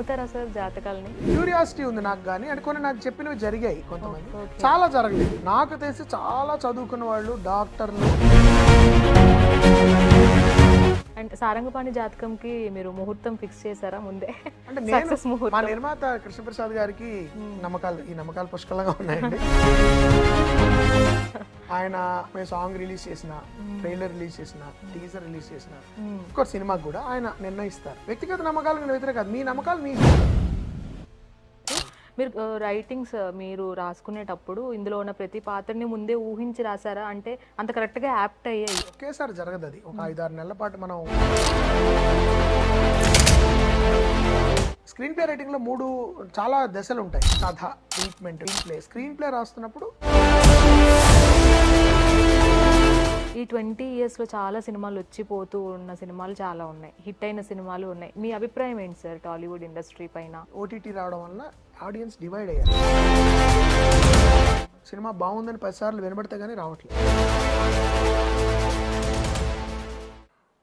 నమ్ముతారా sir జాతకాలని? Curiosity ఉంది నాకు కానీ అంటే కొన్ని నాకు చెప్పినవి జరిగాయి కొంతమంది. చాలా జరగలేదు. నాకు తెలిసి చాలా చదువుకున్న వాళ్ళు డాక్టర్లు. అండ్ సారంగపాణి జాతకంకి మీరు ముహూర్తం ఫిక్స్ చేశారా ముందే? అంటే నేను సక్సెస్ మా నిర్మాత కృష్ణప్రసాద్ గారికి నమ్మకాలు ఈ నమ్మకాలు పుష్కలంగా ఉన్నాయండి. ఆయన మేము సాంగ్ రిలీజ్ చేసిన ట్రైలర్ రిలీజ్ చేసిన టీజర్ రిలీజ్ చేసిన. మ్మ్. ఇంకో సినిమాకి కూడా ఆయన నిర్ణయిస్తారు. వ్యక్తిగత నమ్మకాలు నేను వ్యతిరేక కాదు. మీ నమ్మకాలు మీ మీరు రైటింగ్స్ మీరు రాసుకునేటప్పుడు ఇందులో ఉన్న ప్రతి పాత్రని ముందే ఊహించి రాసారా? అంటే అంత కరెక్ట్గా యాప్ట్ అయ్యాయి. ఒకేసారి జరగదు అది. ఒక ఐదారు నెలల పాటు మనం స్క్రీన్ ప్లే రైటింగ్లో మూడు చాలా దశలు ఉంటాయి. కథ ట్రీట్మెంట్ ప్లే. స్క్రీన్ ప్లే రాస్తున్నప్పుడు ఈ ట్వంటీ ఇయర్స్లో చాలా సినిమాలు వచ్చిపోతూ ఉన్న సినిమాలు చాలా ఉన్నాయి. హిట్ అయిన సినిమాలు ఉన్నాయి. మీ అభిప్రాయం ఏంటి సార్? టాలీవుడ్ ఇండస్ట్రీ పైన. ఓటీటీ రావడం వల్ల ఆడియన్స్ డివైడ్ అయ్యారు. సినిమా బాగుందని పదిసార్లు వినబడితే కానీ రావట్లేదు.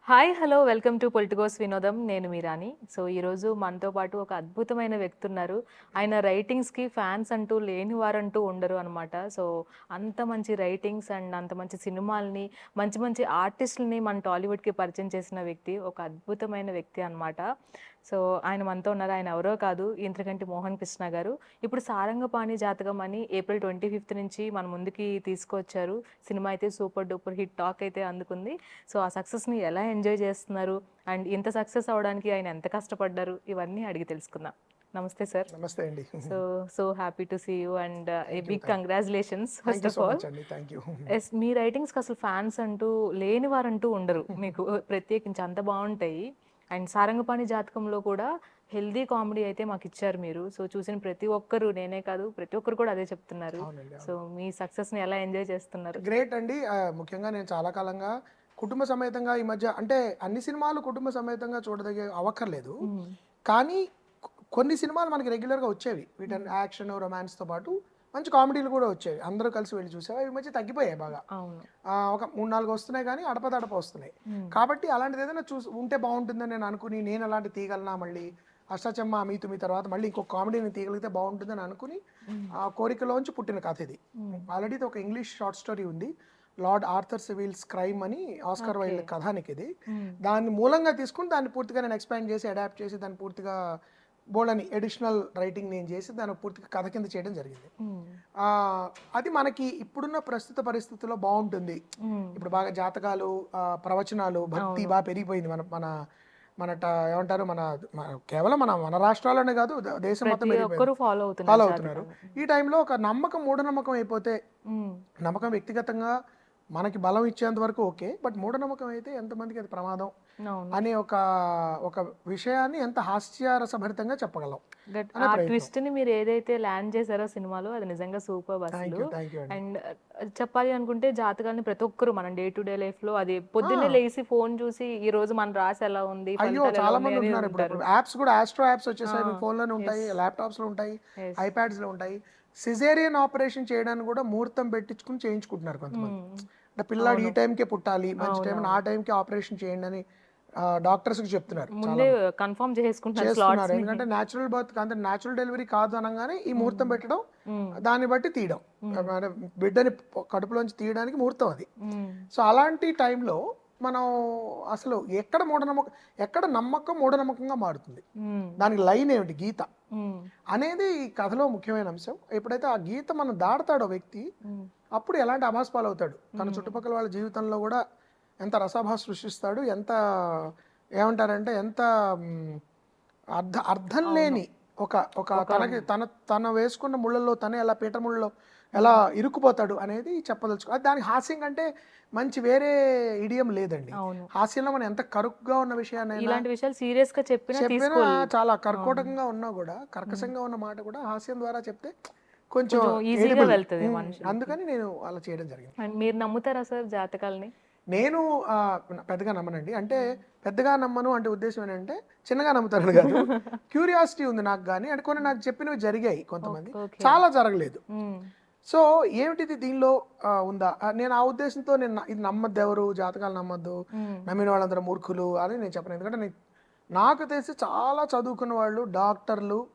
Hi hello welcome to Politicos Vinodam. నేను మీరాని సో ఈరోజు మనతో పాటు ఒక అద్భుతమైన వ్యక్తి ఉన్నారు. ఆయన రైటింగ్స్కి ఫ్యాన్స్ అంటూ లేని వారంటూ ఉండరు అనమాట సో అంత మంచి రైటింగ్స్ అండ్ అంత మంచి సినిమాల్ని మంచి మంచి ఆర్టిస్టులని మన టాలీవుడ్కి పరిచయం చేసిన వ్యక్తి ఒక అద్భుతమైన వ్యక్తి అన్నమాట. సో ఆయన మనతో ఉన్నారు. ఆయన ఎవరో కాదు. ఇంద్రకంటి మోహన్ కృష్ణ గారు. ఇప్పుడు సారంగపాణి జాతకం అని ఏప్రిల్ ట్వంటీ ఫిఫ్త్ నుంచి మన ముందుకి తీసుకొచ్చారు. సినిమా అయితే సూపర్ డూపర్ హిట్ టాక్ అయితే అందుకుంది. సో ఆ సక్సెస్ని ఎలా ఎంజాయ్ చేస్తున్నారు? అండ్ ఇంత సక్సెస్ అవడానికి ఆయన ఎంత కష్టపడ్డారు? ఇవన్నీ అడిగి తెలుసుకుందాం. నమస్తే సార్. నమస్తే అండి. So so happy to see you and a big congratulations first of all. Yes మీ రైటింగ్స్కి అసలు ఫ్యాన్స్ అంటూ లేని వారంటూ ఉండరు. మీకు ప్రత్యేకించి అంత బాగుంటాయి. అండ్ సారంగపాణి జాతకంలో కూడా హెల్దీ కామెడీ అయితే మాకు ఇచ్చారు మీరు. సో చూసిన ప్రతి ఒక్కరు నేనే కాదు ప్రతి ఒక్కరు కూడా అదే చెప్తున్నారు. సో మీ సక్సెస్ని ఎలా ఎంజాయ్ చేస్తున్నారు? గ్రేట్ అండి. ముఖ్యంగా నేను చాలా కాలంగా కుటుంబ సమేతంగా ఈ మధ్య అంటే అన్ని సినిమాలు కుటుంబ సమేతంగా చూడదగే అవక్కర్లేదు. కానీ కొన్ని సినిమాలు మనకి రెగ్యులర్గా వచ్చేవి. వీటి యాక్షన్ రొమాన్స్తో పాటు మంచి కామెడీలు కూడా వచ్చేవి. అందరూ కలిసి వెళ్ళి చూసేవి. అవి మధ్య తగ్గిపోయాయి బాగా. ఒక మూడు నాలుగు వస్తున్నాయి కానీ అడపదడప వస్తున్నాయి. మ్మ్. కాబట్టి అలాంటిది ఏదైనా చూసి ఉంటే బాగుంటుందని నేను అనుకుని నేను అలాంటి తీయగలనా మళ్ళీ అష్టచమ్మ మీ తుమి తర్వాత మళ్ళీ ఇంకో కామెడీని తీయగలిగితే బాగుంటుందని అనుకుని ఆ కోరికలోంచి పుట్టిన కథ ఇది. ఆల్రెడీ ఇది ఒక ఇంగ్లీష్ షార్ట్ స్టోరీ ఉంది. లార్డ్ ఆర్థర్ సివిల్స్ క్రైమ్ అని ఆస్కర్ వైల్డ్ కథానికి ఇది. దాన్ని మూలంగా తీసుకుని దాన్ని పూర్తిగా నేను ఎక్స్పాండ్ చేసి అడాప్ట్ చేసి దాన్ని పూర్తిగా బోల్డ్ ఎడిషనల్ రైటింగ్ నేను చేసి దాన్ని పూర్తిగా కథ కింద చేయడం జరిగింది. ఆ, అది మనకి ఇప్పుడున్న ప్రస్తుత పరిస్థితుల్లో బాగుంటుంది. మ్మ్. ఇప్పుడు బాగా జాతకాలు ప్రవచనాలు భక్తి బాగా పెరిగిపోయింది. మన మన మన ఏమంటారు? మన కేవలం మన మన రాష్ట్రాల్లోనే కాదు దేశం మొత్తం ఫాలో అవుతున్నారు ఈ టైంలో ఒక నమ్మకం మూఢనమ్మకం అయిపోతే మ్మ్. నమ్మకం వ్యక్తిగతంగా మనకి బలం ఇచ్చేంత వరకు ఓకే బట్ మూఢనమ్మకం అయితే ఎంతమందికి అది ప్రమాదం? అనే ఒక ఒక విషయాన్ని ఎంత హాస్యరసభరితంగా చెప్పగలం ఆ. ట్విస్ట్ని మీరు ఏదైతే ల్యాండ్ చేశారో సినిమాలో అది నిజంగా సూపర్ అసలు అండి చెప్పాలి అనుకుంటే జాతకాలని ప్రతి ఒక్కరు మనం డే టు డే లైఫ్లో అది పొద్దున్నే లేచి ఫోన్ చూసి ఈ రోజు మన రాసి ఎలా ఉంది అయ్యో చాలా మంది అని ఉంటున్నారు ఇప్పుడు. యాప్స్ కూడా ఆస్ట్రో యాప్స్ వచ్చేసాయి మీ ఆ, ఫోన్లోనే ఉంటాయి. ల్యాప్టాప్స్లో ఉంటాయి. ఐప్యాడ్స్లో ఉంటాయి సిజేరియన్ ఆపరేషన్ చేయడానికి కూడా ముహూర్తం పెట్టించుకుని చేయించుకుంటున్నారు కొంతమంది మ్మ్. అంటే పిల్లాడు ఈ టైంకే పుట్టాలి మంచి టైం. ఆ టైంకి ఆపరేషన్ చేయండి అని డాక్టర్స్కి చెప్తున్నారు ముందే కన్ఫర్మ్ చేసుకుంటున్నారు ఎందుకంటే న్యాచురల్ బర్త్ అంటే న్యాచురల్ డెలివరీ కాదు అనగానే ఈ ముహూర్తం పెట్టడం దాన్ని బట్టి తీయడం. అంటే బిడ్డని కడుపులోంచి తీయడానికి ముహూర్తం అది. సో అలాంటి టైంలో మనం అసలు ఎక్కడ మూఢనమ్మకం ఎక్కడ నమ్మకం మూఢనమ్మకంగా మారుతుంది? దానికి లైన్ ఏమిటి? గీత. అనేది ఈ కథలో ముఖ్యమైన అంశం. ఎప్పుడైతే ఆ గీత మనం దాడతాడో వ్యక్తి అప్పుడు ఎలాంటి అమాస్పాలు అవుతాడు తన చుట్టుపక్కల వాళ్ళ జీవితంలో కూడా ఎంత రసాభాస సృష్టిస్తాడు ఎంత ఏమంటారంటే ఎంత అర్థ అర్థం లేని ఒక ఒక తనకి తన తన వేసుకున్న ముళ్ళల్లో తనే ఎలా పీట ముళ్ళలో ఎలా ఇరుక్కుపోతాడు అనేది చెప్పదలుచుకో అది దానికి హాస్యం కంటే మంచి వేరే ఇడియం లేదండి. హాస్యంలో మనం ఎంత కరుకుగా ఉన్న విషయాన్ని ఇలాంటి విషయాలు సీరియస్గా చెప్పినా చెప్పినా చాలా కర్కోటకంగా ఉన్నా కూడా కర్కశంగా ఉన్న మాట కూడా హాస్యం ద్వారా చెప్తే కొంచెం ఈజీగా. వెళ్తది. అందుకని నేను అలా చేయడం జరిగింది. మీరు నమ్ముతారా సార్ జాతకాలని? నేను పెద్దగా నమ్మనండి. అంటే పెద్దగా నమ్మను అంటే ఉద్దేశం ఏంటంటే చిన్నగా నమ్ముతాను కాదు. క్యూరియాసిటీ ఉంది నాకు కానీ అంటే కొన్ని నాకు చెప్పినవి జరిగాయి కొంతమంది. చాలా జరగలేదు. సో ఏమిటిది దీనిలో ఉందా? నేను ఆ ఉద్దేశంతో నేను ఇది నమ్మద్దు ఎవరు జాతకాలు నమ్మద్దు నమ్మిన వాళ్ళందరూ మూర్ఖులు అని నేను చెప్పను. ఎందుకంటే నేను నాకు తెలిసి చాలా చదువుకున్న వాళ్ళు డాక్టర్లు.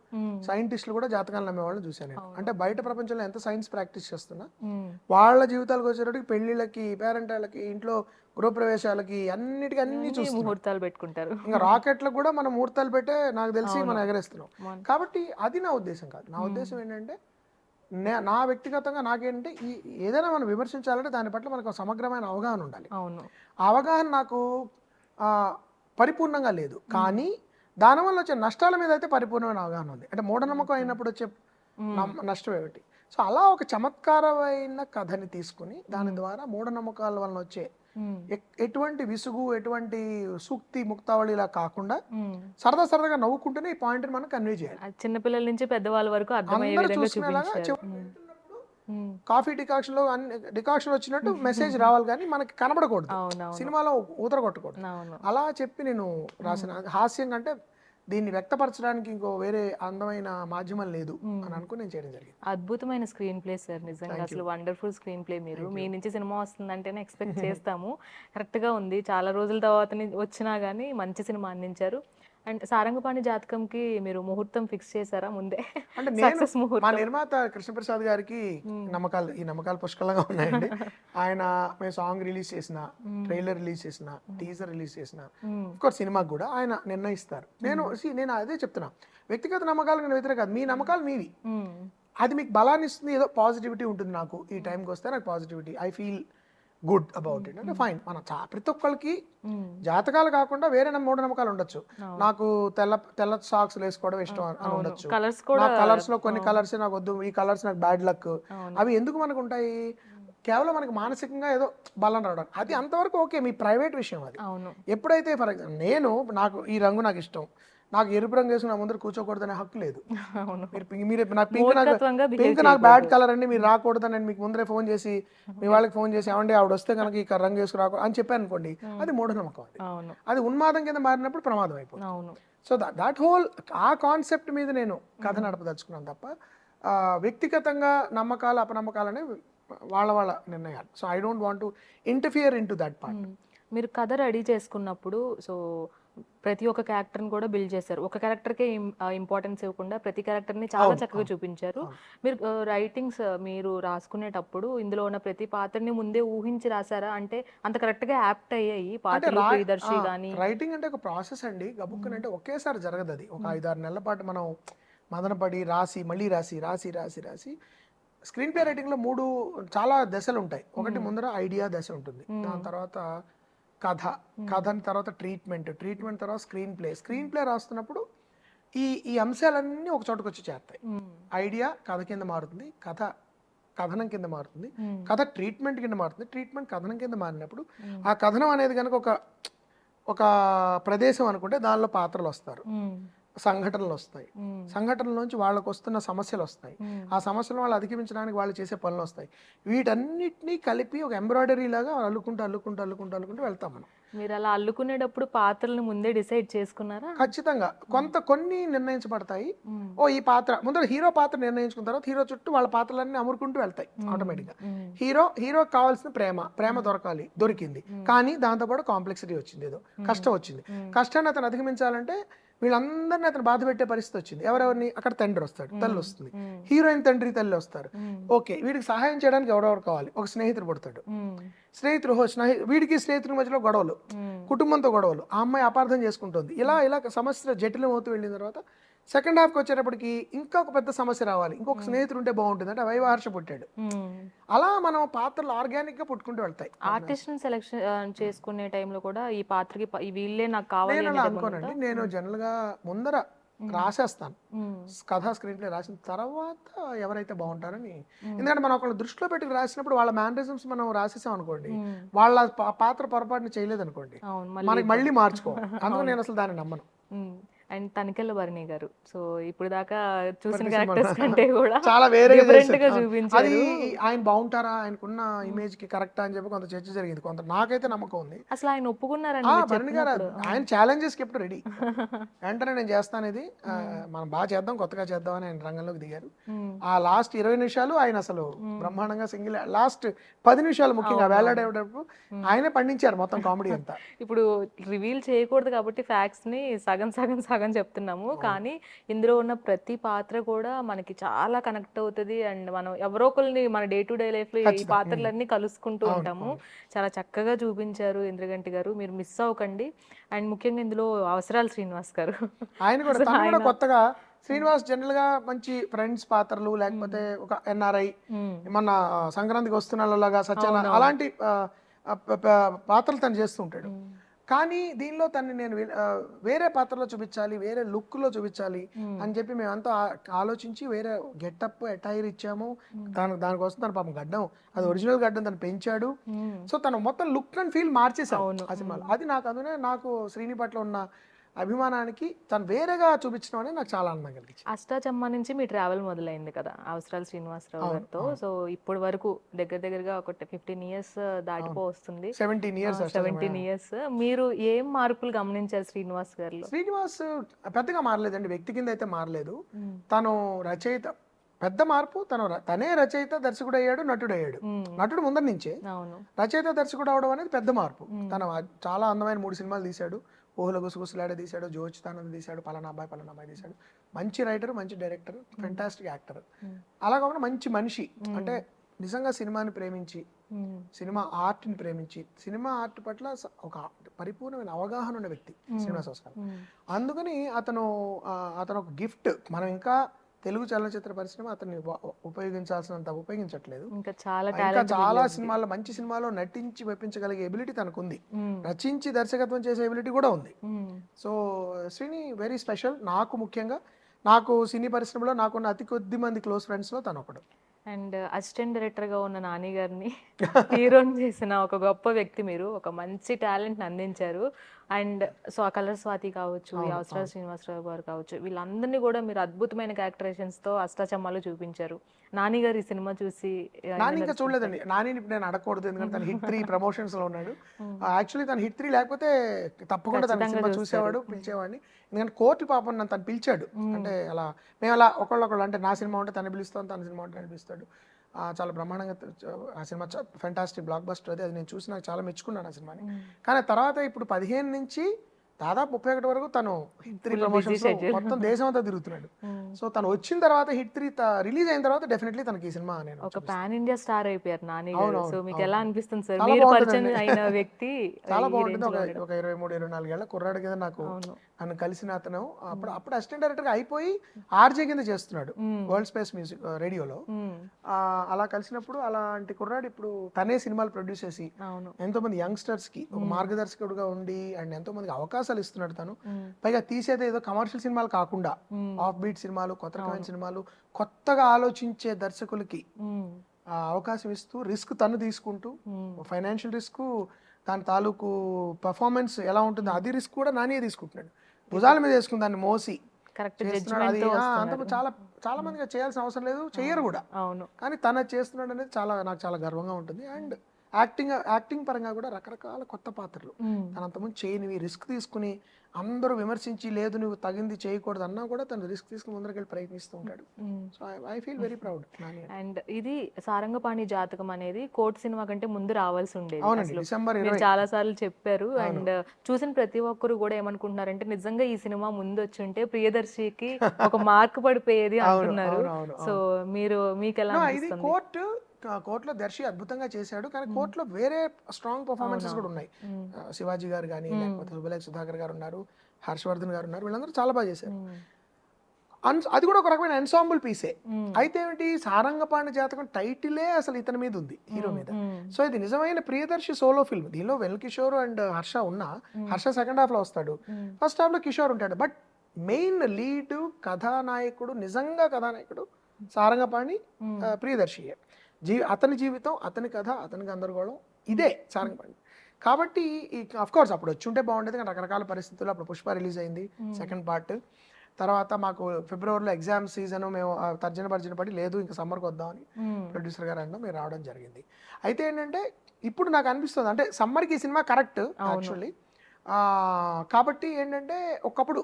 సైంటిస్టులు కూడా జాతకాలు నమ్మేవాళ్ళు చూశాను అంటే బయట ప్రపంచంలో ఎంత సైన్స్ ప్రాక్టీస్ చేస్తున్నా. వాళ్ళ జీవితాలకు వచ్చేటప్పటికి పెళ్ళిళ్ళకి పేరెంటాలకి ఇంట్లో గృహప్రవేశాలకి అన్నిటికీ అన్ని చూస్తున్నాం. ముహూర్తాలు పెట్టుకుంటారు. ఇంకా రాకెట్లకు కూడా మనం ముహూర్తాలు పెట్టే నాకు తెలిసి మనం ఎగరేస్తున్నాం. కాబట్టి అది నా ఉద్దేశం కాదు. నా ఉద్దేశం ఏంటంటే నే- వ్యక్తిగతంగా నాకేంటంటే ఈ ఏదైనా మనం విమర్శించాలంటే దాని పట్ల మనకు సమగ్రమైన అవగాహన ఉండాలి. అవగాహన నాకు ఆ, పరిపూర్ణంగా లేదు. కానీ దానివల్ల వచ్చే నష్టాల మీద అయితే పరిపూర్ణమైన అవగాహన ఉంది. అంటే మూఢనమ్మకం అయినప్పుడు వచ్చే నష్టం ఏమిటి? సో అలా ఒక చమత్కారమైన కథని తీసుకుని దాని ద్వారా మూఢనమ్మకాల వలన వచ్చే ఎటువంటి విసుగు ఎటువంటి సూక్తి ముక్తావళి ఇలా కాకుండా. సరదా సరదాగా నవ్వుకుంటూనే ఈ పాయింట్ మనం కన్వే చేయాలి. చిన్నపిల్లల నుంచి పెద్దవాళ్ళ వరకు అర్థమయ్యే అందరూ విధంగా కాఫీ డికాక్షన్లో అన్ని డికాక్షన్ వచ్చినట్టు మెసేజ్ రావాలి కానీ మనకి కనబడకూడదు. సినిమాలో ఊదర కొట్టకూడదు అలా చెప్పి నేను రాసిన హాస్యం కంటే దీన్ని వ్యక్తపరచడానికి ఇంకో వేరే అందమైన మాధ్యమం లేదు అని అనుకుని నేను చేయడం జరిగింది. అద్భుతమైన స్క్రీన్ ప్లే సార్ నిజంగా అసలు వండర్ఫుల్ స్క్రీన్ ప్లే మీరు. మీ నుంచి సినిమా వస్తుందంటేనే ఎక్స్పెక్ట్ చేస్తాము. కరెక్ట్గా ఉంది. చాలా రోజుల తర్వాత వచ్చినా గానీ మంచి సినిమా అందించారు. అండ్ సారంగపాణి జాతకంకి మీరు ముహూర్తం ఫిక్స్ చేశారా ముందే? అంటే మా నిర్మాత కృష్ణప్రసాద్ గారికి నమ్మకాలు ఈ నమ్మకాలు పుష్కలంగా ఉన్నాయండి. ఆయన మేము సాంగ్ రిలీజ్ చేసిన ట్రైలర్ రిలీజ్ చేసిన టీజర్ రిలీజ్ చేసిన. కోర్స్ సినిమాకి కూడా ఆయన నిర్ణయిస్తారు. నేను నేను అదే చెప్తున్నా. వ్యక్తిగత నమ్మకాలు నేను వ్యతిరేక కాదు. మీ నమ్మకాలు మీవి. అది మీకు బలాన్ని ఇస్తుంది ఏదో పాజిటివిటీ ఉంటుంది నాకు. ఈ టైంకి వస్తే నాకు positivity I feel good about it. అంటే ఫైన్. మన చా- ప్రతి ఒక్కరికి. జాతకాలు కాకుండా వేరే నమ్మ- మూఢనమ్మకాలు ఉండొచ్చు. నాకు తెల్ల తెల్ల సాక్స్ వేసుకోవడం ఇష్టం అని- ఉండొచ్చు. కలర్స్లో కొన్ని కలర్స్ నాకు వద్దు. ఈ కలర్స్ నాకు బ్యాడ్ లక్. అవి ఎందుకు మనకు ఉంటాయి? కేవలం మనకి మానసికంగా ఏదో బలం రావడం అది అంతవరకు ఓకే. మీ ప్రైవేట్ విషయం అది. ఎప్పుడైతే ఫర్ ఎగ్జాంపుల్ నేను నాకు ఈ రంగు నాకు ఇష్టం. నాకు ఎరుపు రంగు వేసుకుని నా ముందర కూర్చోకూడదనే హక్కు లేదు. మీరు నాకు పింక్ నాకు పింక్ నాకు బ్యాడ్ కలర్ అండి మీరు రాకూడదని నేను మీకు ముందరే ఫోన్ చేసి మీ వాళ్ళకి ఫోన్ చేసి ఏమండి ఆవిడ వస్తే కనుక ఈ రంగు వేసుకు రాకూడదు అని చెప్పాను అనుకోండి అది మూఢనమ్మకం అది. అది ఉన్మాదం కింద మారినప్పుడు ప్రమాదం అయిపోతుంది. సో దట్ హోల్ ఆ కాన్సెప్ట్ మీద నేను కథ నడపదలుచుకున్నాను తప్ప వ్యక్తిగతంగా నమ్మకాలు అపనమ్మకాలు అనేవి వాళ్ళ వాళ్ళ నిర్ణయాలు. So I don't want to interfere in to that part. మీరు కథ రెడీ చేసుకున్నప్పుడు సో ప్రతి ఒక్క క్యారెక్టర్ని కూడా బిల్డ్ చేశారు. ఒక క్యారెక్టర్కే ఇంపార్టెన్స్ ఇవ్వకుండా ప్రతి క్యారెక్టర్ని చాలా చక్కగా చూపించారు. మీరు రైటింగ్స్ మీరు రాసుకునేటప్పుడు ఇందులో ఉన్న ప్రతి పాత్రని ముందే ఊహించి రాసారా అంటే అంత కరెక్ట్గా యాప్ట్ అయ్యాయి పాత్రలు ప్రియదర్శి గాని. రైటింగ్ అంటే ఒక ప్రాసెస్ అండి. గబుక్కుని అంటే ఒకేసారి జరగదు అది ఒక ఐదారు నెలల పాటు మనం మదనపడి రాసి మళ్ళీ రాసి రాసి రాసి రాసి స్క్రీన్ ప్లే రైటింగ్లో మూడు చాలా దశలు ఉంటాయి ఒకటి ముందర ఐడియా దశ ఉంటుంది. దాని తర్వాత కథ కథ తర్వాత ట్రీట్మెంట్ ట్రీట్మెంట్ తర్వాత స్క్రీన్ ప్లే స్క్రీన్ ప్లే రాస్తున్నప్పుడు ఈ ఈ అంశాలన్నీ ఒక చోటకు వచ్చి చేరుతాయి మ్మ్. ఐడియా కథ కింద మారుతుంది కథ కథనం కింద మారుతుంది. కథ ట్రీట్మెంట్ కింద మారుతుంది ట్రీట్మెంట్ కథనం కింద మారినప్పుడు ఆ కథనం అనేది కనుక ఒక ఒక ప్రదేశం అనుకుంటే దానిలో పాత్రలు వస్తారు. సంఘటనలు వస్తాయి. సంఘటనల నుంచి వాళ్ళకు వస్తున్న సమస్యలు వస్తాయి. ఆ సమస్యలను వాళ్ళు అధిగమించడానికి వాళ్ళు చేసే పనులు వస్తాయి వీటన్నిటినీ కలిపి ఒక ఎంబ్రాయిడరీ లాగా అల్లుకుంటూ అల్లుకుంటూ అల్లుకుంటూ అల్లుకుంటూ వెళ్తాం మనం. మీరు అలా అల్లుకునేటప్పుడు పాత్రలను ముందే డిసైడ్ చేసుకున్నారా? ఖచ్చితంగా. కొంత కొన్ని నిర్ణయించబడతాయి. ఓ ఈ పాత్ర ముందర హీరో పాత్ర నిర్ణయించుకున్న తర్వాత హీరో చుట్టూ వాళ్ళ పాత్రలన్నీ అమురుకుంటూ వెళ్తాయి ఆటోమేటిక్గా. హీరో హీరో కావాల్సిన ప్రేమ ప్రేమ దొరకాలి దొరికింది. కానీ దాంతో పాటు కాంప్లెక్సిటీ వచ్చింది ఏదో కష్టం వచ్చింది. కష్టాన్ని అతను అధిగమించాలంటే వీళ్ళందరినీ అతను బాధ పెట్టే పరిస్థితి వచ్చింది. ఎవరెవరిని? అక్కడ తండ్రి వస్తాడు తల్లి వస్తుంది. హీరోయిన్ తండ్రి తల్లి వస్తారు. ఓకే వీడికి సహాయం చేయడానికి ఎవరెవరు కావాలి? ఒక స్నేహితుడు పుడతాడు. స్నేహితుడు హో స్నేహి వీడికి స్నేహితుడి మధ్యలో గొడవలు. కుటుంబంతో గొడవలు. ఆ అమ్మాయి అపార్థం చేసుకుంటుంది. ఇలా ఇలా సమస్య జటిలం అవుతూ వెళ్ళిన తర్వాత సెకండ్ హాఫ్కి వచ్చేటప్పటికి ఇంకొక పెద్ద సమస్య రావాలి. ఇంకొక స్నేహితుడు ఉంటే బాగుంటుంది. అంటే వైవాహర్ష పుట్టాడు. అలా మనం పాత్రలు ఆర్గానిక్గా పుట్టుకుంటూ వెళ్తాయి. ఆర్టిస్ట్ సెలెక్షన్ చేసుకునే టైంలో కూడా ఈ పాత్రకి వీళ్ళే నాకు కావాలి నేను అనుకోనండి. నేను జనరల్గా ముందర రాసేస్తాను. కథ స్క్రీన్ ప్లే రాసిన తర్వాత ఎవరైతే బాగుంటారని. ఎందుకంటే మనం ఒకళ్ళు దృష్టిలో పెట్టి రాసినప్పుడు వాళ్ళ మేనరిజమ్స్ మనం రాసేసాం అనుకోండి. వాళ్ళ పాత్ర పొరపాటుని చేయలేదు అనుకోండి మనకి మళ్ళీ మార్చుకోవాలి. అందుకని నేను అసలు దాన్ని నమ్మను. మ్మ్. అండ్ తనికెళ్ళ భరణి గారు. సో ఇప్పుడు దాకా చూసిన క్యారెక్టర్స్ కంటే కూడా చాలా చేశారు. అది ఆయన బాగుంటారా? ఆయనకున్న ఇమేజ్కి కరెక్టా అని చెప్పి కొంత చర్చ జరిగింది. కొంత నాకైతే నమ్మకం ఉంది. అసలు ఆయన ఒప్పుకున్నారండి భరణి గారు. ఆయన ఛాలెంజెస్కి ఎప్పుడు రెడీ వెంటనే నేను చేస్తాను ఇది. మనం బాగా చేద్దాం కొత్తగా చేద్దాం అని ఆయన రంగంలోకి దిగారు. ఆ లాస్ట్ ఇరవై నిమిషాలు ఆయన అసలు బ్రహ్మాండంగా సింగిల్ లాస్ట్ పది నిమిషాలు ముఖ్యంగా వేలాడేటప్పుడు ఆయనే పండించారు మొత్తం కామెడీ అంతా. ఇప్పుడు రివీల్ చేయకూడదు కాబట్టి ఫ్యాక్ట్స్ని సగం సగం సగం చెప్తున్నాము. కానీ ఇందులో ఉన్న ప్రతి పాత్ర కూడా మనకి చాలా కనెక్ట్ అవుతుంది. అండ్ మనం ఎవరో ఒకరిని మన డే టు డే లైఫ్లో ఈ. పాత్రలన్నీ కలుసుకుంటూ ఉంటాము. చాలా చక్కగా చూపించారు ఇంద్రగంటి గారు. మీరు మిస్ అవ్వకండి. అండ్ ముఖ్యంగా ఇందులో అవసరాలు శ్రీనివాస్ గారు. ఆయన కూడా కొత్తగా శ్రీనివాస్ జనరల్గా మంచి ఫ్రెండ్స్ పాత్రలు లేకపోతే ఒక ఎన్ఆర్ఐ. మన సంక్రాంతికి వస్తున్నాళ్ళలాగా సత్యనారాయణ అవునవును. అలాంటి పాత్రలు తను చేస్తూ ఉంటాడు. మ్మ్. కానీ దీనిలో తన్ని నేను వేరే పాత్రలో చూపించాలి వేరే లుక్లో చూపించాలి. అని చెప్పి మేమంతా ఆలోచించి వేరే గెటప్ అటైర్ ఇచ్చాము దాని దానికోసం తన పాపం గడ్డం అది ఒరిజినల్ గడ్డం తను పెంచాడు. సో తను మొత్తం లుక్ అండ్ ఫీల్ మార్చేసాడు అవును. ఆ సినిమాలో అది నాకు అందునే నాకు శ్రీని పట్ల ఉన్న అభిమానానికి తను వేరేగా చూపించడం అనేది నాకు చాలా ఆనందం కలిగించింది. అష్టాచమ్మ నుంచి మీ ట్రావెల్ మొదలైంది కదా అవసరాలు శ్రీనివాసరావు గారితో. సో ఇప్పటి వరకు దగ్గర దగ్గరగా ఒక ఫిఫ్టీన్ ఇయర్స్ దాటిపో వస్తుంది. సెవెంటీన్ ఇయర్స్ సెవెంటీన్ ఇయర్స్ మీరు ఏం మార్పులు గమనించారు శ్రీనివాస్ గారిలో? శ్రీనివాస్ పెద్దగా మారలేదండి వ్యక్తి కింద అయితే మారలేదు. తను రచయిత పెద్ద మార్పు తను తనే రచయిత దర్శకుడు అయ్యాడు నటుడు అయ్యాడు. నటుడు ముందర నుంచే. రచయిత దర్శకుడు అవడం అనేది పెద్ద మార్పు. తను చాలా అందమైన మూడు సినిమాలు తీశాడు. ఊహల గుసగుసలాడే తీశాడు జోచితానంద్ తీశాడు పలానా అబ్బాయి పలానా అబ్బాయి తీశాడు. మంచి రైటర్ మంచి డైరెక్టర్ ఫెంటాస్టిక్ యాక్టర్. అలా కాకుండా మంచి మనిషి. అంటే నిజంగా సినిమాని ప్రేమించి. సినిమా ఆర్ట్ని ప్రేమించి సినిమా ఆర్ట్ పట్ల ఒక పరిపూర్ణమైన అవగాహన ఉన్న వ్యక్తి శ్రీనివాస్ గారు మ్మ్. అందుకని అతను అతను ఒక గిఫ్ట్. మనం ఇంకా తెలుగు చలనచిత్ర పరిశ్రమ అతన్ని ఉపయోగించాల్సినంత ఉపయోగించట్లేదు. ఇంకా చాలా ఇంకా చాలా సినిమాల్లో మంచి సినిమాలో నటించి మెప్పించగలిగే ఎబిలిటీ తనకుంది. రచించి దర్శకత్వం చేసే ఎబిలిటీ కూడా ఉంది. So Srini very special. నాకు ముఖ్యంగా నాకు సినీ పరిశ్రమలో నాకున్న అతి కొద్ది మంది క్లోజ్ ఫ్రెండ్స్లో తను ఒకడు అండ్ అసిస్టెంట్ డైరెక్టర్గా ఉన్న నాని గారిని హీరోని చేసిన ఒక గొప్ప వ్యక్తి మీరు. ఒక మంచి టాలెంట్ అందించారు. అండ్ సో ఆ కలర్ స్వాతి కావచ్చు అవసరాలు. శ్రీనివాసరావు గారు కావచ్చు వీళ్ళందరినీ కూడా మీరు అద్భుతమైన క్యారెక్టరేషన్స్తో అష్టాచమ్మాలు చూపించారు. నాని గారు ఈ సినిమా చూసి నాని ఇంకా చూడలేదండి. నాని ఇప్పుడు నేను అడగకూడదు ఎందుకంటే తను హిట్ త్రీ ప్రమోషన్స్లో ఉన్నాడు యాక్చువల్లీ తను హిట్ త్రీ లేకపోతే తప్పకుండా తన సినిమా. చూసేవాడు పిలిచేవాడిని. ఎందుకంటే కోర్టు పాపం నన్ను తను పిలిచాడు. అంటే అలా మేము అలా ఒకళ్ళొకళ్ళు అంటే నా సినిమా ఉంటే తను పిలుస్తాను తన సినిమా ఉంటే పిలుస్తాడు. చాలా బ్రహ్మాండంగా ఆ సినిమా ఫెంటాస్టిక్ బ్లాక్ బస్టర్ అది అది నేను చూసి నాకు చాలా మెచ్చుకున్నాను ఆ సినిమాని కానీ తర్వాత ఇప్పుడు పదిహేను నుంచి దాదాపు ముప్పై ఒకటి వరకు తను హిట్ త్రీ ప్రమోషన్స్. మొత్తం దేశం అంతా తిరుగుతున్నాడు సో తను వచ్చిన తర్వాత హిట్ త్రీ రిలీజ్ అయిన తర్వాత డెఫినెట్లీ తనకి ఈ సినిమా నేను ఒక. పాన్ ఇండియా స్టార్ అయిపోయారు నాని సో మీకు. ఎలా అనిపిస్తుంది సార్ మీరు పరిచయం. అయిన వ్యక్తి చాలా బాగుంటుంది. ఒక ఇరవై మూడు ఇరవై నాలుగేళ్ళ కుర్రాడు కింద నాకు నన్ను కలిసిన అతను అప్పుడు అప్పుడు అసిస్టెంట్ డైరెక్టర్ అయిపోయి ఆర్జే కింద చేస్తున్నాడు. వరల్డ్ స్పేస్ మ్యూజిక్ రేడియోలో. అలా కలిసినప్పుడు అలాంటి కుర్రాడు ఇప్పుడు తనే సినిమాలు ప్రొడ్యూస్ చేసి ఎంతో మంది యంగ్స్టర్స్కి ఒక మార్గదర్శకుడుగా ఉండి అండ్ ఎంతో మందికి అవకాశాలు ఇస్తున్నాడు తను. పైగా తీసేది ఏదో కమర్షియల్ సినిమాలు కాకుండా. ఆఫ్ బీట్ సినిమాలు కొత్త రకమైన సినిమాలు కొత్తగా ఆలోచించే దర్శకులకి అవకాశం ఇస్తూ రిస్క్ తను తీసుకుంటూ. ఫైనాన్షియల్ రిస్క్ దాని తాలూకు పర్ఫార్మెన్స్ ఎలా ఉంటుందో అది రిస్క్ కూడా నానే తీసుకుంటున్నాడు భుజాల మీద వేసుకుని దాన్ని మోసి కరెక్ట్ చేస్తున్నాడు. అది జడ్జ్మెంట్తో ఆ, అంత వస్తున్నారు. చాలా చాలా మందిగా చేయాల్సిన అవసరం లేదు. చెయ్యరు కూడా. అవును. కానీ తన చేస్తున్నాడు అనేది చాలా నాకు చాలా గర్వంగా ఉంటుంది. అండ్ యాక్టింగ్ యాక్టింగ్ పరంగా కూడా రకరకాల కొత్త పాత్రలు. తన అంతకుముందు చేయనివి రిస్క్ తీసుకుని అందరూ విమర్శించి లేదు నువ్వు తగింది చేయకూడదు అన్నా కూడా తను రిస్క్ తీసుకుని ముందరకెళ్ళి ప్రయత్నిస్తూ ఉంటాడు. So I feel very proud and ఇది సారంగపాణి జాతకం అనేది కోర్ట్ సినిమా కంటే ముందు రావాల్సి ఉండేది అవునండి డిసెంబర్ చాలా సార్లు చెప్పారు. అండ్ చూసిన ప్రతి ఒక్కరు కూడా ఏమనుకుంటున్నారంటే నిజంగా ఈ సినిమా ముందు వచ్చి ఉంటే ప్రియదర్శికి ఒక మార్క్ పడిపోయేది అంటున్నారు. సో మీరు మీకు ఎలా కోర్టు కోర్టులో దర్శి అద్భుతంగా చేశాడు. కానీ కోర్టులో వేరే స్ట్రాంగ్ పర్ఫార్మెన్సెస్ కూడా ఉన్నాయి. శివాజీ గారు కానీ లేకపోతే సుబలేఖ సుధాకర్ గారు ఉన్నారు హర్షవర్ధన్ గారు ఉన్నారు వీళ్ళందరూ చాలా బాగా చేశారు. అది కూడా ఒక రకమైన ఎన్సాంబుల్ పీసే. అయితే ఏంటి సారంగపాండ జాతకం టైటిలే అసలు ఇతని మీద ఉంది హీరో మీద. సో ఇది నిజమైన ప్రియదర్శి సోలో ఫిల్మ్ దీనిలో వెల్ కిషోర్ అండ్ హర్ష ఉన్నా హర్ష సెకండ్ హాఫ్లో వస్తాడు. ఫస్ట్ హాఫ్లో కిషోర్ ఉంటాడు. బట్ మెయిన్ లీడ్ కథానాయకుడు నిజంగా కథానాయకుడు సారంగపాణి ప్రియదర్శియే. జీ అతని జీవితం అతని కథ అతని గందరగోళం ఇదే సారంగపాణి కాబట్టి కోర్స్ అప్పుడు వచ్చి ఉంటే బాగుండేది కానీ రకరకాల పరిస్థితుల్లో అప్పుడు పుష్ప రిలీజ్ అయింది సెకండ్ పార్ట్ తర్వాత మాకు ఫిబ్రవరిలో ఎగ్జామ్ సీజన్ మేము తర్జన భర్జన పడి లేదు ఇంకా సమ్మర్కి వద్దామని. ప్రొడ్యూసర్ గారు అన్న మీరు రావడం జరిగింది. అయితే ఏంటంటే ఇప్పుడు నాకు అనిపిస్తుంది అంటే సమ్మర్కి ఈ సినిమా కరెక్ట్ యాక్చువల్లీ కాబట్టి ఏంటంటే ఒకప్పుడు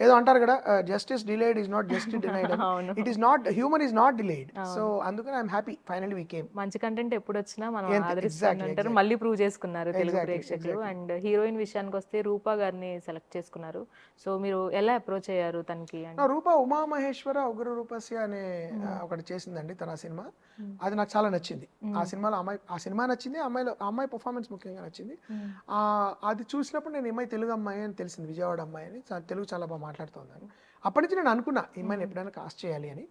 ఏదో అంటారు కదా justice delayed is not justice denied it is not human is not delayed so అందుకని I'm happy finally we came మంచి కంటెంట్ ఎప్పుడు వచ్చినా మనం exactly. మళ్ళీ ప్రూవ్ చేసుకున్నారు తెలుగు ప్రేక్షకులు. అండ్ హీరోయిన్ విషయానికి వస్తే రూపా గారిని సెలెక్ట్ చేసుకున్నారు. సో మీరు ఎలా అప్రోచ్ అయ్యారు తనకి? రూప ఉమామహేశ్వర ఉగ్ర రూపస్య అనే ఒకటి చేసిందండి తన సినిమా. అది నాకు చాలా నచ్చింది. ఆ సినిమాలో అమ్మాయి ఆ సినిమా నచ్చింది అమ్మాయిలో అమ్మాయి పర్ఫార్మెన్స్ ముఖ్యంగా నచ్చింది. ఆ, అది చూసినప్పుడు నేను అమ్మాయి తెలుగు అమ్మాయి అని తెలిసింది విజయవాడ అమ్మాయి అని. తెలుగు చాలా బాగా మాట్లాడుతున్నాను అప్పటి నుంచి నేను అనుకున్నా ఈ అమ్మాయిని ఎప్పుడైనా కాస్ట్ చేయాలి అని.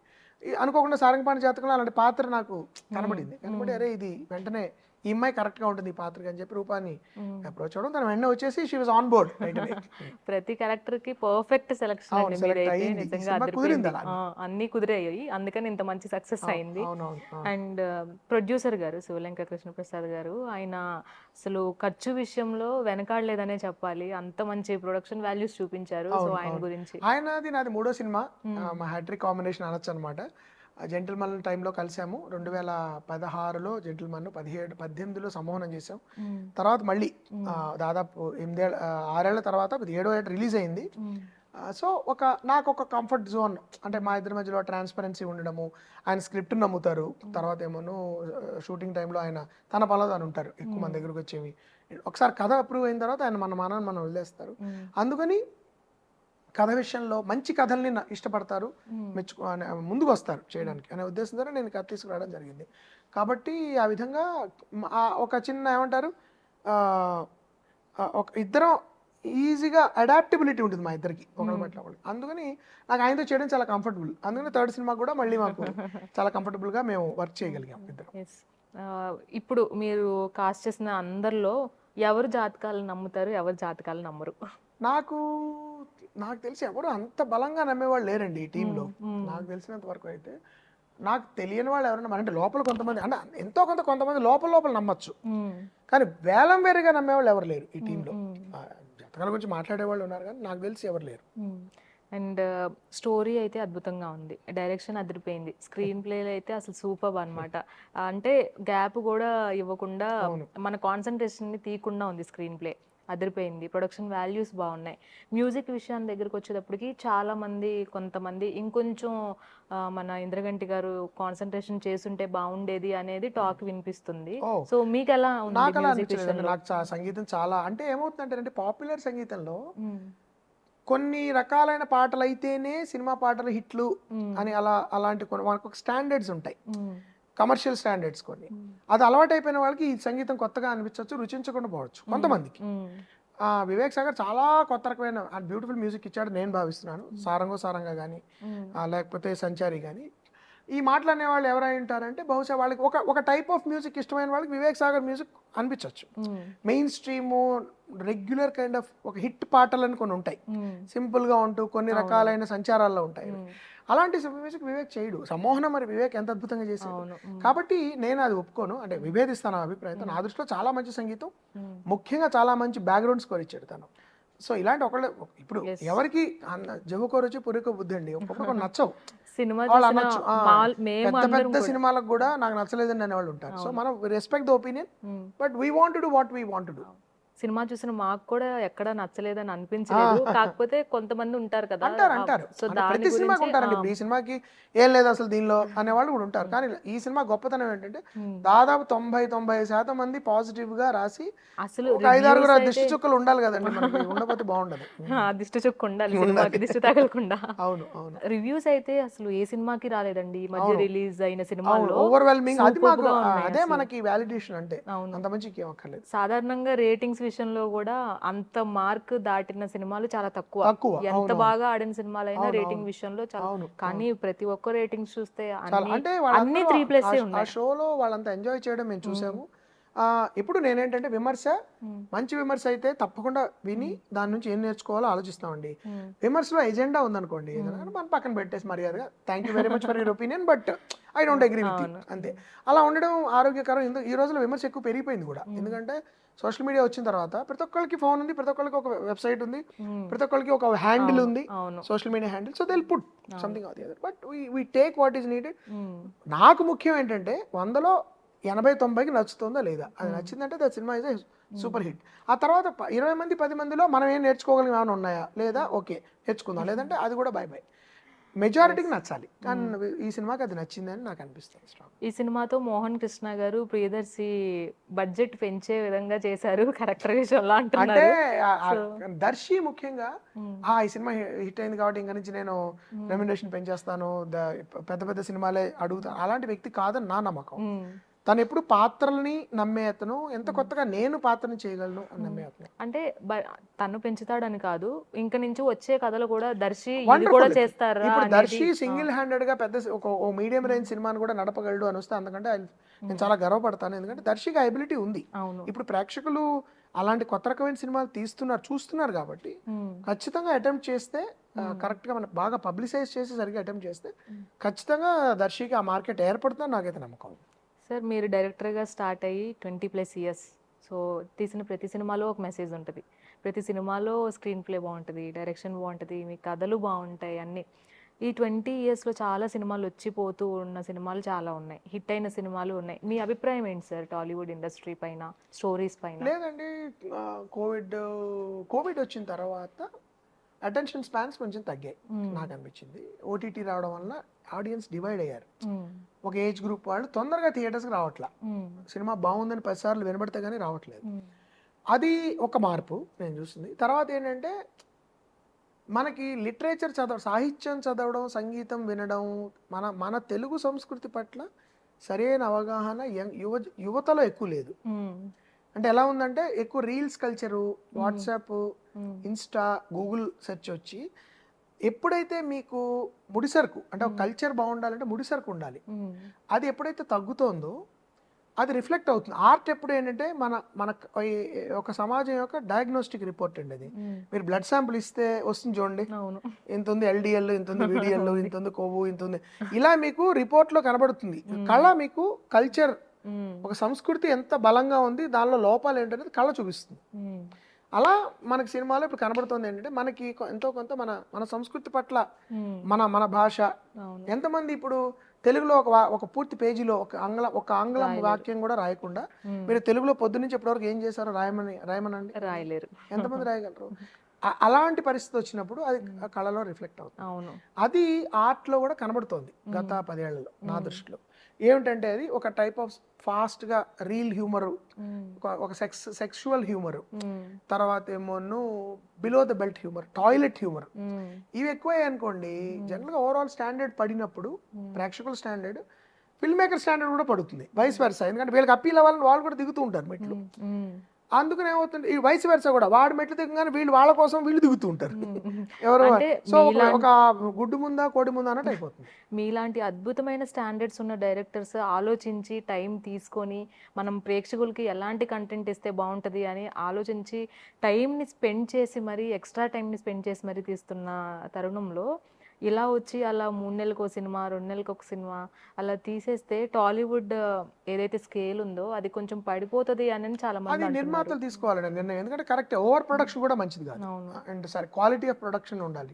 అనుకోకుండా సారంగపాణి జాతకంలో అలాంటి పాత్ర నాకు కనబడింది. కనబడి అరే ఇది వెంటనే ఈ అమ్మాయి correct గా ఉంటుంది ఈ పాత్రకి అని చెప్పి రూపాన్ని అప్రోచ్ అవ్వడం. తన వెంటనే వచ్చేసి షీ వాజ్ ఆన్ బోర్డ్ ప్రతి క్యారెక్టర్కి పర్ఫెక్ట్ సెలెక్షన్. కుదిరింది. ఆ, అన్ని కుదిరాయి. అందుకని ఇంత మంచి సక్సెస్ అయింది. అండ్ ప్రొడ్యూసర్ గారు శివలంక కృష్ణప్రసాద్ గారు ఆయన అసలు ఖర్చు విషయంలో వెనకాడలేదనే చెప్పాలి. అంత మంచి ప్రొడక్షన్ వాల్యూస్ చూపించారు. సో ఆయన గురించి. ఆయనది నాది మూడో సినిమా. మా హ్యాట్రిక్ కాంబినేషన్ అనొచ్చు అనమాట జెంటిల్మన్ టైంలో కలిసాము. రెండు వేల పదహారులో జెంటిల్మన్ పదిహేడు పద్దెనిమిదిలో సంమోహనం చేసాం తర్వాత మళ్ళీ దాదాపు ఎనిమిదేళ్ళ ఆరేళ్ళ తర్వాత ఏడో ఏట రిలీజ్ అయింది సో ఒక నాకు ఒక కంఫర్ట్ జోన్ అంటే మా ఇద్దరి మధ్యలో ట్రాన్స్పరెన్సీ ఉండడము ఆయన స్క్రిప్ట్ నమ్ముతారు. తర్వాత ఏమోను షూటింగ్ టైంలో ఆయన తన పనిలో తాను ఉంటారు. ఎక్కువ మన దగ్గరకు వచ్చేవి. ఒకసారి కథ అప్రూవ్ అయిన తర్వాత ఆయన మన మనని మనం వదిలేస్తారు. అందుకని కథ విషయంలో మంచి కథల్ని ఇష్టపడతారు మెచ్చుకో ముందుకు వస్తారు చేయడానికి. అనే ఉద్దేశంతో నేను కథ తీసుకురావడం జరిగింది. కాబట్టి ఆ విధంగా ఒక చిన్న ఏమంటారు ఒక ఇద్దరం ఈజీగా అడాప్టబిలిటీ ఉంటుంది మా ఇద్దరికి ఒకరి పట్ల ఒకరు అందుకని నాకు ఆయనతో చేయడం చాలా కంఫర్టబుల్. అందుకని థర్డ్ సినిమా కూడా మళ్ళీ మాకు చాలా కంఫర్టబుల్గా మేము వర్క్ చేయగలిగాం ఇద్దరం. ఇప్పుడు మీరు కాస్ట్ చేసిన అందరిలో ఎవరు జాతకాలు నమ్ముతారు ఎవరు జాతకాలు నమ్మరు? నాకు నాకు తెలిసి ఎవరు అంత బలంగా నమ్మేవాళ్ళు లేరండి ఈ టీంలో. నాకు తెలిసినంత వరకు అయితే నాకు తెలియని వాళ్ళు ఎవరైనా అంటే లోపల కొంతమంది అంటే ఎంతో కొంత కొంతమంది లోపల లోపల నమ్మచ్చు. కానీ వేలం వేరుగా నమ్మేవాళ్ళు ఎవరు లేరు ఈ టీంలో. జతకాల గురించి మాట్లాడే వాళ్ళు ఉన్నారు కానీ నాకు తెలిసి ఎవరు లేరు. అండ్ స్టోరీ అయితే అద్భుతంగా ఉంది. డైరెక్షన్ అదిరిపోయింది. స్క్రీన్ ప్లే అయితే అసలు సూపర్ అన్నమాట. అంటే గ్యాప్ కూడా ఇవ్వకుండా మన కాన్సన్ట్రేషన్ని తీయకుండా ఉంది స్క్రీన్ ప్లే. అదిరిపోయింది ప్రొడక్షన్ వాల్యూస్ బాగున్నాయి మ్యూజిక్ విషయం దగ్గరికి వచ్చేటప్పటికి చాలా మంది కొంతమంది ఇంకొంచెం మన ఇంద్రగంటి గారు కాన్సన్ట్రేషన్ చేసుంటే బాగుండేది అనేది టాక్ వినిపిస్తుంది ఓ. సో మీకు ఎలా ఉంది నాకు సంగీతం చాలా అంటే ఏమవుతుందంటే అంటే పాపులర్ సంగీతంలో మ్మ్. కొన్ని రకాలైన పాటలు అయితేనే సినిమా పాటలు హిట్లు మ్మ్. అని అలా అలాంటి కొన్ని మనకు ఒక స్టాండర్డ్స్ ఉంటాయి. కమర్షియల్ స్టాండర్డ్స్ కొన్ని. అది అలవాటు అయిపోయిన వాళ్ళకి ఈ సంగీతం కొత్తగా అనిపించవచ్చు రుచించకుండా పోవచ్చు. కొంతమందికి. వివేక్ సాగర్ చాలా కొత్త రకమైన బ్యూటిఫుల్ మ్యూజిక్ ఇచ్చాడు నేను భావిస్తున్నాను. సారంగో సారంగా కానీ. లేకపోతే సంచారి కానీ ఈ మాటలు అనే వాళ్ళు ఎవరై ఉంటారంటే బహుశా వాళ్ళకి ఒక ఒక టైప్ ఆఫ్ మ్యూజిక్ ఇష్టమైన వాళ్ళకి వివేక్ సాగర్ మ్యూజిక్ అనిపించవచ్చు. Mainstream regular kind of ఒక హిట్ పాటలని కొన్ని ఉంటాయి. మ్మ్. సింపుల్గా ఉంటూ కొన్ని రకాలైన సంచారాల్లో ఉంటాయి. అలాంటి మ్యూజిక్ వివేక్ చేయడు. సమ్మోహనం మరి వివేక్ ఎంత అద్భుతంగా చేశాడు. కాబట్టి నేను అది ఒప్పుకోను. అంటే విభేదిస్తాను ఆ అభిప్రాయంతో. నా దృష్టిలో చాలా మంచి సంగీతం. ముఖ్యంగా చాలా మంచి బ్యాక్గ్రౌండ్ స్కోర్ ఇచ్చాడు తను. సో ఇలాంటి ఒకళ్ళు ఇప్పుడు ఎవరికి అన్న జవుకో రుచి పురికో బుద్ధి అండి. ఒక్కొక్కరు నచ్చవు. సినిమా పెద్ద పెద్ద సినిమాలకు కూడా నాకు నచ్చలేదని అనే వాళ్ళు ఉంటారు. సో మనం respect the opinion. But we want do what we want do cinema చూసిన మాకు కూడా ఎక్కడ నచ్చలేదని అనిపించలేదు. కాకపోతే కొంతమంది ఉంటారు కదా. అంటారు అంటారు సో ప్రతి సినిమాకి ఉంటారండి ఇప్పుడు ఈ సినిమాకి ఏం లేదు అసలు దీనిలో అనే వాళ్ళు కూడా ఉంటారు. కానీ ఈ సినిమా గొప్పతనం ఏంటంటే దాదాపు తొంభై తొంభై శాతం మంది పాజిటివ్గా రాసి అసలు ఐదారుగురు దిష్టి చుక్కలు ఉండాలి కదండి ఉండకపోతే బాగుండదు. దిష్టి చుక్క ఉండాలి సినిమాకి దిష్టి తగలకుండా. అవును అవును. రివ్యూస్ అయితే అసలు ఏ సినిమాకి రాలేదండి. ఈ మధ్య రిలీజ్ అయిన సినిమాల్లో ఓవర్వెల్మింగ్ అది మాకు అదే మనకి వ్యాలిడేషన్ అంటే. అంత మంచి సాధారణంగా రేటింగ్స్ విషయంలో కూడా అంత మార్క్ దాటిన సినిమాలు చాలా తక్కువ. ఎంత బాగా ఆడిన సినిమాలైనా రేటింగ్ విషయంలో చాలా. కానీ ప్రతి ఒక్క రేటింగ్స్ చూస్తే అంటే అన్ని త్రీ ప్లస్ షోలో వాళ్ళంతా ఎంజాయ్ చేయడం మేము చూసాము. ఇప్పుడు నేనేంటంటే విమర్శ. మంచి విమర్శ అయితే తప్పకుండా విని దాని నుంచి ఏం నేర్చుకోవాలో ఆలోచిస్తామండి. విమర్శలో ఎజెండా ఉందనుకోండి మనం పక్కన పెట్టేసి మర్యాదగా thank you very much for your opinion but I don't agree with. అంతే. అలా ఉండడం ఆరోగ్యకరం. ఎందు ఈ రోజుల్లో విమర్శ ఎక్కువ పెరిగిపోయింది కూడా. ఎందుకంటే సోషల్ మీడియా వచ్చిన తర్వాత ప్రతి ఒక్కరికి ఫోన్ ఉంది ప్రతి ఒక్కరికి ఒక వెబ్సైట్ ఉంది. ప్రతి ఒక్కరికి ఒక హ్యాండిల్ ఉంది social media handle so they'll put something or the other but we take what is needed. నాకు ముఖ్యం ఏంటంటే వందలో ఎనభై తొంభైకి నచ్చుతుందా లేదా? అది నచ్చిందంటే the cinema is super hit ఆ తర్వాత ఇరవై మంది పది మందిలో మనం ఏం నేర్చుకోగలిగిన ఏమైనా ఉన్నాయా? లేదా? ఓకే నేర్చుకుందాం. లేదంటే అది కూడా బై బై మెజారిటీకి నచ్చాలి. కానీ ఈ సినిమాకి అది నచ్చిందని నాకు అనిపిస్తుంది ఈ సినిమాతో మోహన్ కృష్ణ గారు ప్రియదర్శి బడ్జెట్ పెంచే విధంగా చేశారు క్యారెక్టర్ విషయంలో అంటే దర్శి ముఖ్యంగా మ్మ్. ఆ ఈ సినిమా హిట్ అయింది కాబట్టి ఇంకా నుంచి నేను రెమ్యునేషన్ పెంచేస్తాను ద- పెద్ద పెద్ద సినిమాలే అడుగుతాను అలాంటి వ్యక్తి కాదని నా నమ్మకం. మ్మ్. తను ఎప్పుడు పాత్రల్ని నమ్మే అతను ఎంత కొత్తగా నేను పాత్రని చేయగలను అని నమ్మే అతను. అంటే తను పెంచుతాడని కాదు ఇంక నుంచి వచ్చే కథలు కూడా దర్శి. కూడా చేస్తారా ఇప్పుడు దర్శి సింగిల్ హ్యాండెడ్గా పెద్ద ఒక మీడియం రేంజ్ సినిమాని కూడా నడపగలడు అని వస్తే అందుకంటే నేను చాలా గర్వపడతాను. ఎందుకంటే దర్శికి ఎబిలిటీ ఉంది. అవును. ఇప్పుడు ప్రేక్షకులు అలాంటి కొత్త రకమైన సినిమాలు తీస్తున్నారు చూస్తున్నారు కాబట్టి. ఖచ్చితంగా అటెంప్ట్ చేస్తే కరెక్ట్గా మనకు బాగా పబ్లిసైజ్ చేసి సరిగ్గా అటెంప్ట్ చేస్తే ఖచ్చితంగా దర్శికి ఆ మార్కెట్ ఏర్పడుతుందని నాకైతే నమ్మకం సార్ మీరు డైరెక్టర్గా స్టార్ట్ అయ్యి ట్వంటీ ప్లస్ ఇయర్స్. సో తీసిన ప్రతి సినిమాలో ఒక మెసేజ్ ఉంటుంది. ప్రతి సినిమాలో స్క్రీన్ ప్లే బాగుంటుంది డైరెక్షన్ బాగుంటుంది మీ కథలు బాగుంటాయి అన్నీ. ఈ ట్వంటీ ఇయర్స్లో చాలా సినిమాలు వచ్చిపోతూ ఉన్న సినిమాలు చాలా ఉన్నాయి. హిట్ అయిన సినిమాలు ఉన్నాయి. మీ అభిప్రాయం ఏంటి సార్ టాలీవుడ్ ఇండస్ట్రీ పైన స్టోరీస్ పైన? లేదండి కోవిడ్ కోవిడ్ వచ్చిన తర్వాత అటెన్షన్ స్పాన్స్ కొంచెం తగ్గాయి. నాకు అనిపించింది. ఓటీటీ రావడం వల్ల ఆడియన్స్ డివైడ్ అయ్యారు. ఒక ఏజ్ గ్రూప్ వాళ్ళు తొందరగా థియేటర్స్కి రావట్లా. సినిమా బాగుందని పదిసార్లు వినబడితే కానీ రావట్లేదు. అది ఒక మార్పు నేను చూస్తుంది తర్వాత ఏంటంటే మనకి లిటరేచర్ చదవ సాహిత్యం చదవడం సంగీతం వినడం మన మన తెలుగు సంస్కృతి పట్ల సరైన అవగాహన యువ యువతలో ఎక్కువ లేదు. అంటే ఎలా ఉందంటే ఎక్కువ reels culture WhatsApp. Insta Google search వచ్చి ఎప్పుడైతే మీకు ముడిసరుకు అంటే ఒక కల్చర్ బాగుండాలంటే ముడిసరుకు ఉండాలి. అది ఎప్పుడైతే తగ్గుతోందో అది రిఫ్లెక్ట్ అవుతుంది. ఆర్ట్ ఎప్పుడు ఏంటంటే మన మన ఒక సమాజం యొక్క డయాగ్నోస్టిక్ రిపోర్ట్ అండి అది. మీరు బ్లడ్ శాంపుల్ ఇస్తే వస్తుంది చూడండి. ఇంత ఉంది ఎల్డిఎల్ ఇంత ఉంది విడిఎల్ ఇంత ఉంది కొవ్వు ఇంత ఉంది. ఇలా మీకు రిపోర్ట్లో కనబడుతుంది. కళ మీకు కల్చర్. ఒక సంస్కృతి ఎంత బలంగా ఉంది దానిలో లోపాలు ఏంటనేది కళ చూపిస్తుంది. అలా మనకి సినిమాలో ఇప్పుడు కనబడుతుంది ఏంటంటే మనకి ఎంతో కొంత మన మన సంస్కృతి పట్ల. మన మన భాష. ఎంతమంది ఇప్పుడు తెలుగులో ఒక ఒక పూర్తి పేజీలో ఒక ఆంగ్ల ఒక ఆంగ్లం వాక్యం కూడా రాయకుండా. మీరు తెలుగులో పొద్దున్నుంచి ఇప్పటివరకు ఏం చేశారో రాయమని రాయమనండి? రాయలేరు. ఎంతమంది రాయగలరు? అలాంటి పరిస్థితి వచ్చినప్పుడు అది కళలో రిఫ్లెక్ట్ అవుతుంది. అది art లో కూడా కనబడుతోంది గత పదేళ్ళలో నా దృష్టిలో. ఏమిటంటే అది ఒక టైప్ ఆఫ్ ఫాస్ట్గా రీల్ హ్యూమర్. ఒక సెక్స్ సెక్సువల్ హ్యూమర్. తర్వాత ఏమోను below the belt humour toilet humour. ఇవి ఎక్కువ అనుకోండి జనరల్గా ఓవరాల్ స్టాండర్డ్ పడినప్పుడు ప్రేక్షకుల స్టాండర్డ్ ఫిల్మ్ మేకర్ స్టాండర్డ్ కూడా పడుతుంది వైస్ వెర్సా ఎందుకంటే వీళ్ళకి అప్పీల్ అవ్వాలని వాళ్ళు కూడా దిగుతూ ఉంటారు మెట్లు. అందుకని ఏమవుతుంది? ఈ వైస్ వెర్సా కూడా. వాడు మెట్లు దిగగానే వీళ్ళు వాళ్ళ కోసం వీళ్ళు దిగుతూ ఉంటారు. ఎవరు? సో ఒక గుడ్డు ముందా కోడి ముందా అన్నట్టు అయిపోతుంది. మీలాంటి అద్భుతమైన స్టాండర్డ్స్ ఉన్న డైరెక్టర్స్ ఆలోచించి టైం తీసుకొని మనం ప్రేక్షకులకి ఎలాంటి కంటెంట్ ఇస్తే బాగుంటుంది అని ఆలోచించి టైంని స్పెండ్ చేసి మరి ఎక్స్ట్రా టైంని స్పెండ్ చేసి మరి తీస్తున్న తరుణంలో ఇలా వచ్చి అలా మూడు నెలలకు ఒక సినిమా రెండు నెలలకు ఒక సినిమా అలా తీసేస్తే టాలీవుడ్ ఏదైతే స్కేల్ ఉందో అది కొంచెం పడిపోతుంది అని చాలా మంది నిర్మాతలు తీసుకోవాలండి నిర్ణయం. ఎందుకంటే కరెక్ట్ ఓవర్ ప్రొడక్షన్ కూడా మంచిది కాదు. అండ్ సరే క్వాలిటీ ఆఫ్ ప్రొడక్షన్ ఉండాలి.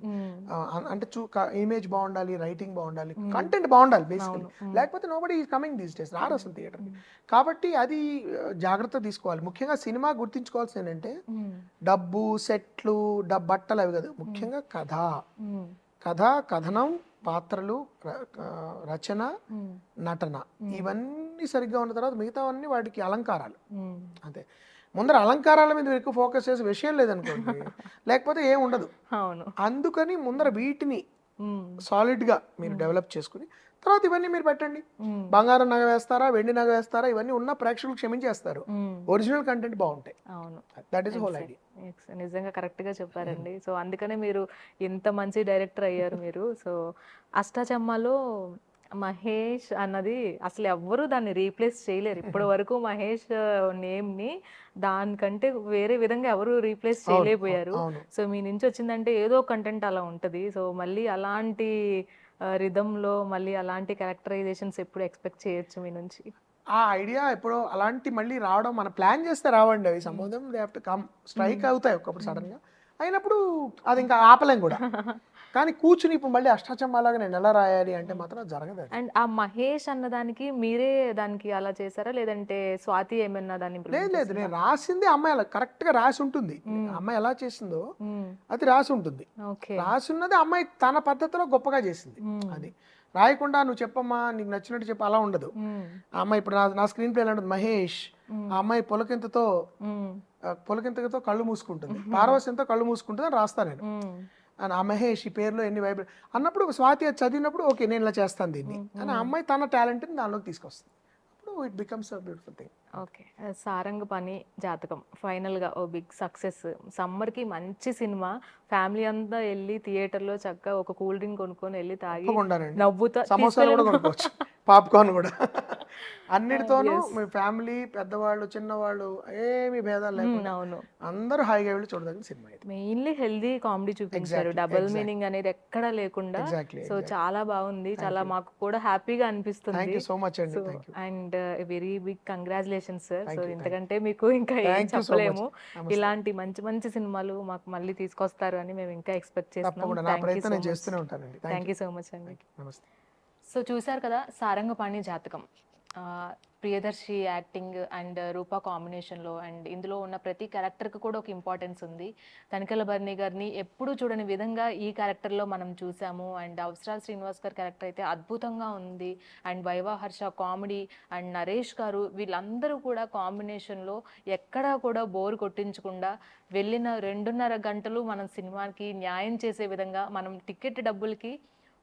అంటే చూ ఇమేజ్ బాగుండాలి రైటింగ్ బాగుండాలి కంటెంట్ బాగుండాలి బేసికలీ లేకపోతే nobody is coming these days రారు అసలు థియేటర్కి కాబట్టి అది జాగ్రత్త తీసుకోవాలి. ముఖ్యంగా సినిమా గుర్తించుకోవాల్సింది ఏంటంటే. డబ్బు సెట్లు డబ్ బట్టలు అవి కాదు. ముఖ్యంగా కథ. కథ కథనం పాత్రలు రచన. నటన. ఇవన్నీ సరిగ్గా ఉన్న తర్వాత మిగతావన్నీ వాటికి అలంకారాలు. అంతే. ముందర అలంకారాల మీద ఎక్కువ ఫోకస్ చేసే విషయం లేదనుకోండి లేకపోతే ఏం ఉండదు. అవును. అందుకని ముందర వీటిని మ్మ్. సాలిడ్గా మీరు డెవలప్ చేసుకుని తర్వాత ఇవన్నీ మీరు పెట్టండి. బంగారం నగ వేస్తారా వెండి నగ వేస్తారా ఇవన్నీ ఉన్న ప్రేక్షకులు క్షమించేస్తారు. ఒరిజినల్ కంటెంట్ బాగుంటాయి. అవును. దట్ ఈస్ హోల్ ఐడియా నిజంగా కరెక్ట్గా చెప్పారండి. సో అందుకనే మీరు ఇంత మంచి డైరెక్టర్ అయ్యారు మీరు. సో అష్టాచమ్మాలో మహేష్ అన్నది అసలు ఎవ్వరూ దాన్ని రీప్లేస్ చేయలేరు. ఇప్పటి వరకు మహేష్ నేమ్ని దానికంటే వేరే విధంగా ఎవరు రీప్లేస్ చేయలేకపోయారు. సో మీ నుంచి వచ్చిందంటే ఏదో కంటెంట్ అలా ఉంటది. సో మళ్ళీ అలాంటి రిధమ్లో మళ్ళీ అలాంటి క్యారెక్టరైజేషన్స్ ఎప్పుడు ఎక్స్పెక్ట్ చేయొచ్చు మీ నుంచి? ఆ ఐడియా ఎప్పుడో అలాంటి మళ్ళీ రావడం మనం ప్లాన్ చేస్తే రావండి అవి. సంబంధం they have to come strike అవుతాయి ఒక్కప్పుడు సడన్గా. అయినప్పుడు అది ఇంకా ఆపలేం కూడా. కానీ కూర్చుని ఇప్పుడు మళ్ళీ అష్టాచమ్మాలాగా నేను ఎలా రాయాలి అంటే మాత్రం జరగదు. అండ్ ఆ మహేష్ అన్నదానికి మీరే దానికి అలా చేశారా లేదంటే స్వాతి ఏమన్నా దాన్ని లేదు లేదు? నేను రాసింది అమ్మాయి అలా కరెక్ట్గా రాసి ఉంటుంది అమ్మాయి ఎలా చేసిందో. అది రాసి ఉంటుంది ఓకే రాసి ఉన్నది అమ్మాయి తన పద్ధతిలో గొప్పగా చేసింది. అది రాయకుండా నువ్వు చెప్పమ్మా నీకు నచ్చినట్టు చెప్పు అలా ఉండదు. ఆ అమ్మాయి ఇప్పుడు నా స్క్రీన్ ప్లే ఉంటుంది మహేష్. ఆ అమ్మాయి పొలకింతతో పొలకింతతో కళ్ళు మూసుకుంటుంది పార్వశంతో కళ్ళు మూసుకుంటుంది అని రాస్తాను నేను. అని ఆ మహేష్ ఈ పేరులో ఎన్ని వైబ్రే అన్నప్పుడు స్వాతి అది చదివినప్పుడు ఓకే నేను ఇలా చేస్తాను దీన్ని. అని ఆ అమ్మాయి తన టాలెంట్ని దానిలోకి తీసుకొస్తుంది. అప్పుడు it becomes a beautiful thing okay. Sarangapani Jathakam. ఫైనల్గా ఓ బిగ్ సక్సెస్. సమ్మర్కి మంచి సినిమా. ఫ్యామిలీ అంతా వెళ్ళి థియేటర్లో చక్కగా ఒక కూల్ డ్రింక్ కొనుక్కొని వెళ్ళి తాగి నవ్వుతా సమోసాలు కూడా. కొనుక్కోవచ్చు. పాప్కార్న్ కూడా. అన్నిటితోనూ మీ ఫ్యామిలీ పెద్దవాళ్ళు చిన్నవాళ్ళు ఏమి భేదాలు లేకుండా అవును. అందరూ హాయిగా వెళ్ళి చూడదగిన సినిమా ఇది. మెయిన్లీ హెల్దీ కామెడీ చూపించారు. డబుల్. మీనింగ్ అనేది ఎక్కడా లేకుండా. సో చాలా బాగుంది. చాలా మాకు కూడా హ్యాపీగా అనిపిస్తుంది. సో మచ్ అండి very big congratulations sir so ఇంతకంటే మీకు ఇంకా ఏం. చెప్పలేము. ఇలాంటి మంచి మంచి సినిమాలు మాకు మళ్ళీ తీసుకొస్తారు అని మేము ఇంకా ఎక్స్పెక్ట్ చేస్తున్నాం. థ్యాంక్ యూ సో మచ్ అండి సో చూశారు కదా సారంగపాణి జాతకం. ప్రియదర్శి యాక్టింగ్ అండ్ రూపా కాంబినేషన్లో అండ్ ఇందులో ఉన్న ప్రతి క్యారెక్టర్కి కూడా ఒక ఇంపార్టెన్స్ ఉంది. తనికల బర్ని గారిని ఎప్పుడూ చూడని విధంగా ఈ క్యారెక్టర్లో మనం చూసాము. అండ్ అవసరాల్ శ్రీనివాస్ గారి క్యారెక్టర్ అయితే అద్భుతంగా ఉంది. And Viva Harsha comedy and Naresh garu వీళ్ళందరూ కూడా కాంబినేషన్లో ఎక్కడా కూడా బోర్ కొట్టించకుండా వెళ్ళిన రెండున్నర గంటలు మనం సినిమాకి న్యాయం చేసే విధంగా మనం టికెట్ డబ్బులకి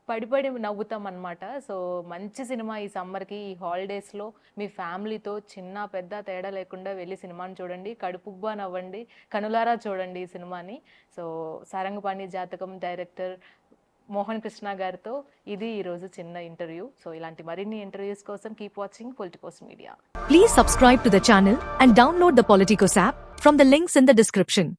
పడిపడి నవ్వుతాం అనమాట సో మంచి సినిమా ఈ సమ్మర్కి ఈ హాలిడేస్లో. మీ ఫ్యామిలీతో చిన్న పెద్ద తేడా లేకుండా వెళ్ళి సినిమాని చూడండి. కడుపుబ్బా నవ్వండి. కనులారా చూడండి ఈ సినిమాని. సో సారంగపాణి జాతకం డైరెక్టర్ మోహన్ కృష్ణ గారితో ఇది ఈరోజు చిన్న ఇంటర్వ్యూ. సో ఇలాంటి మరిన్ని ఇంటర్వ్యూస్ కోసం keep watching Politicos media. Please subscribe to the channel and download the Politicos app from the links in the description